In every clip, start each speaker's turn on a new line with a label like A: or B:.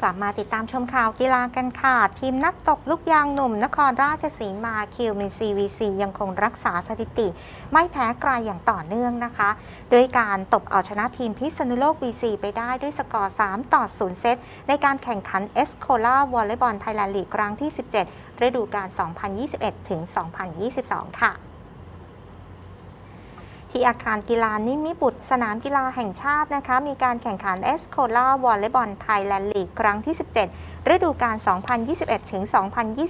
A: กลับมาติดตามชมข่าวกีฬากันค่ะ ทีมนักตบลูกยางหนุ่ม นครราชสีมาคิวมินซีวีซียังคงรักษาสถิติ ไม่แพ้ใครอย่างต่อเนื่องนะคะ ด้วยการตบเอาชนะทีมพิษณุโลก VC ไปได้ด้วยสกอร์ 3 ต่อ 0 เซต ในการแข่งขันเอสโคล่าวอลเลย์บอลไทยแลนด์ลีกครั้งที่ 17 ฤดูกาล 2021 ถึง 2022 ค่ะ ที่อาคารกีฬานิมิบุตรสนามกีฬาแห่งชาตินะคะ มีการแข่งขันเอสโคล่าวอลเลย์บอลไทยแลนด์ลีกครั้งที่ 17 ฤดูกาล 2021 ถึง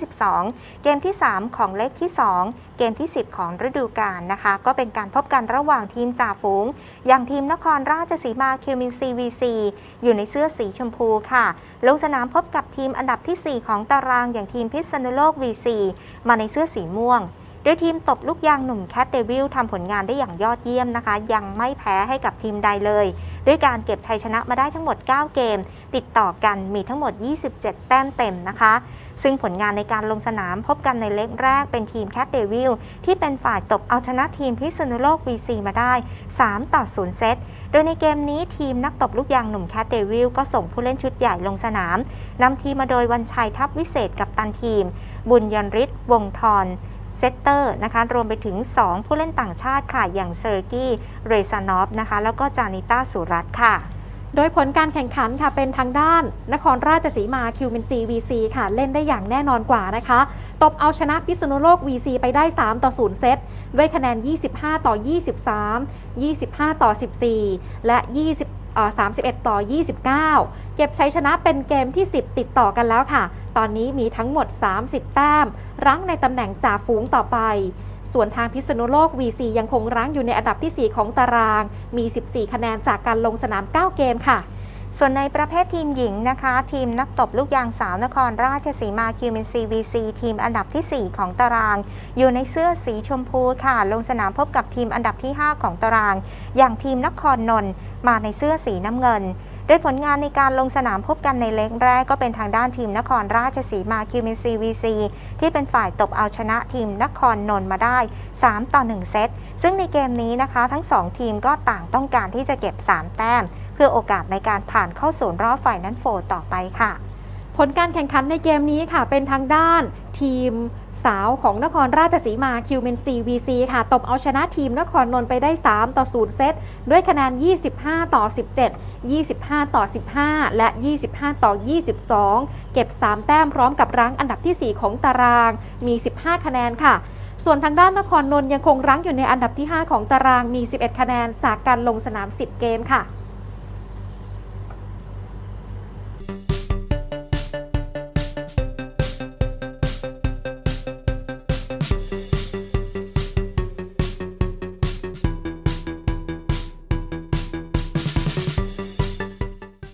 A: 2022 เกมที่ 3 ของเล็กที่ 2 เกมที่ 10 ของฤดูกาลนะคะ ก็เป็นการพบกันระหว่างทีมจ่าฝูง อย่างทีมนครราชสีมาคิวมินซีวีซีอยู่ในเสื้อสีชมพูค่ะ ลงสนามพบกับทีมอันดับทีสี่4 ของตารางอย่างทีมพิษณุโลก VC มาในเสื้อสีม่วง โดยทีมตบลูกยางหนุ่มแคทเดวิลทำผลงานได้อย่างยอดเยี่ยมนะคะ ยังไม่แพ้ให้กับทีมใดเลย ด้วยการเก็บชัยชนะมาได้ทั้งหมด 9 เกม ติดต่อกันมีทั้งหมด 27 แต้มเต็มนะคะ ซึ่งผลงานในการลงสนามพบกันในเล็กแรกเป็นทีมแคทเดวิลที่เป็นฝ่ายตบเอาชนะทีมพิษณุโลก VC มาได้ 3 ต่อ 0 เซตโดยในเกมนี้ทีมนักตบลูกยางหนุ่มแคทเดวิลก็ส่งผู้เล่นชุดใหญ่ลงสนามนำทีมมาโดยวันชัยทัพวิเศษกับตันทีม บุญยันริศวงทร เซตเตอร์นะคะรวมไปถึง 2 ผู้เล่นต่างชาติค่ะ อย่างเซอร์กี้ เรซานอฟนะคะแล้วก็จานิต้าสุรัตค่ะ
B: โดยผลการแข่งขันค่ะเป็นทางด้าน นครราชสีมาคิวมินซี VC ค่ะ เล่นได้อย่างแน่นอนกว่านะคะ ตบเอาชนะพิษณุโลก VC ไปได้ 3 ต่อ 0 เซต ด้วยคะแนน 25 ต่อ 23 25 ต่อ 14 และ20เอ่อ 31 ต่อ 29 เก็บชัยชนะเป็นเกมที่ 10 ติดต่อกันแล้วค่ะ ตอนนี้มีทั้งหมด 30 แต้ม รั้งในตำแหน่งจ่าฝูงต่อไป ส่วนทางพิษณุโลก VC ยังคงรั้งอยู่ในอันดับทีสี่4 ของตาราง มี 14 คะแนนจากการลงสนาม 9 เกมค่ะ
A: ส่วนในประเภททีมหญิงนะคะ ทีมนักตบลูกยางสาวนครราชสีมาคิวมินซีวีซีทีมอันดับทีสี่ 4 ของตาราง อยู่ในเสื้อสีชมพูค่ะ ลงสนามพบกับทีมอันดับที่ 5 ของตาราง อย่างทีมนครนนท์มาในเสื้อสีน้ำเงิน โดยผลงานในการลงสนามพบกันในเล็กแรกก็เป็นทางด้านทีมนครราชสีมาคิวมินซีวีซีที่เป็นฝ่ายตบเอาชนะทีมนครนนท์มาได้ 3 ต่อ 1 เซต ซึ่งในเกมนี้นะคะทั้ง 2 ทีมก็ต่างต้องการที่จะเก็บ 3 แต้ม เพื่อโอกาสในการผ่านเข้าสู่รอบไฟนั้นโฟร์ต่อไปค่ะ
B: ผลการแข่งขันในเกมนี้ค่ะ เป็นทางด้านทีมสาวของนครราชสีมาคิวเมนซีวีซีค่ะ ตบเอาชนะทีมนครนนท์ไปได้ 3 ต่อ 0 เซต ด้วยคะแนน 25 ต่อ 17 25 ต่อ 15 และ 25 ต่อ 22 เก็บ 3 แต้มพร้อมกับรั้งอันดับทีสี่4 ของตาราง มี 15 คะแนนค่ะส่วนทางด้านนครนนท์ยังคงรั้งอยู่ในอันดับที่ 5 ของตารางมี 11 คะแนนจากการลงสนาม 10 เกมค่ะ